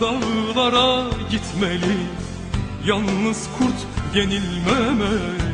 dağlara gitmeli. Yalnız kurt yenilmemeli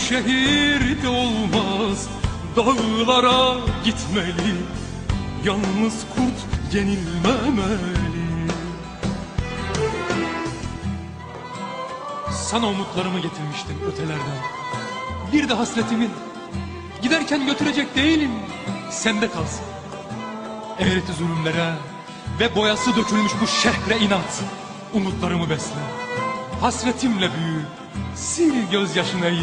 şehirde olmaz. Dağlara gitmeli Yalnız kurt yenilmemeli. Sana umutlarımı getirmiştim ötelerden. Bir de hasretimin. Giderken götürecek değilim. Sende kalsın. Eğreti zulümlere Ve boyası dökülmüş bu şehre inat. Umutlarımı besle. Hasretimle büyü. Sil gözyaşını ey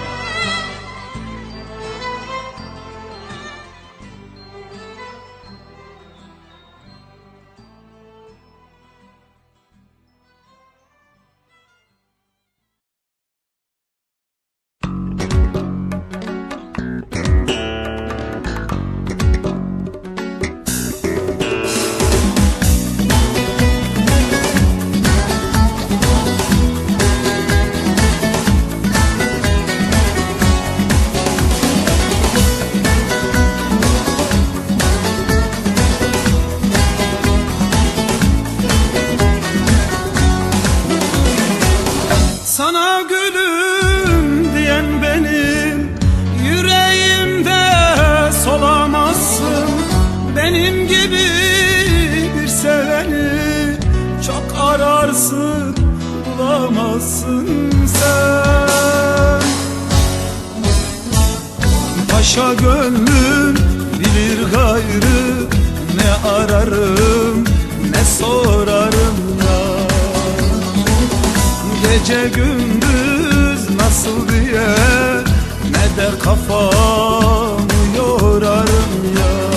Gibi bir seveni Çok ararsın bulamazsın sen. Paşa gönlüm bilir gayrı Ne ararım ne sorarım ya. Gece gündüz nasıl diye Ne de kafamı yorarım ya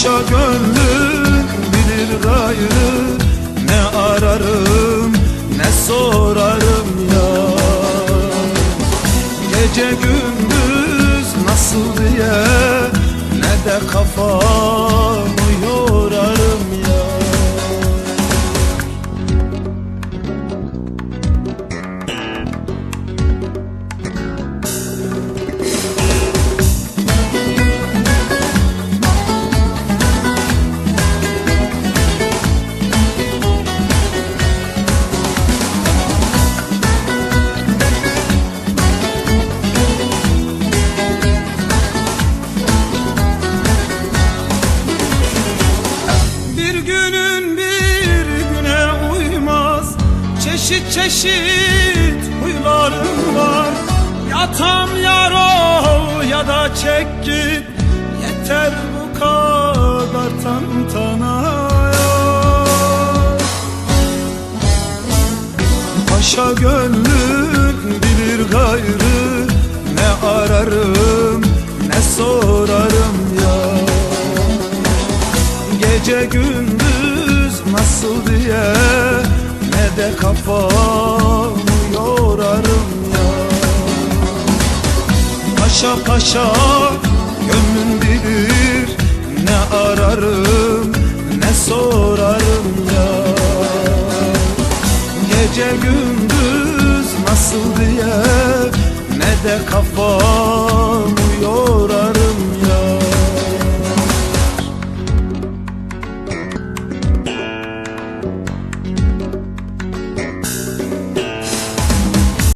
Paşa gönlüm bilir gayrı. Ne ararım ne sorarım ya. Gece gündüz nasıl diye Ne de kafamı Çeşit çeşit huylarım var. Ya tam ya da çek git Yeter bu kadar tantanaya Paşa gönlüm bilir gayrı Ne ararım ne sorarım ya Gece gündüz nasıl diye de kafamı yorarım ya. Paşa paşa gönlüm bilir Ne ararım ne sorarım ya. Gece gündüz nasıl diye Ne de kafamı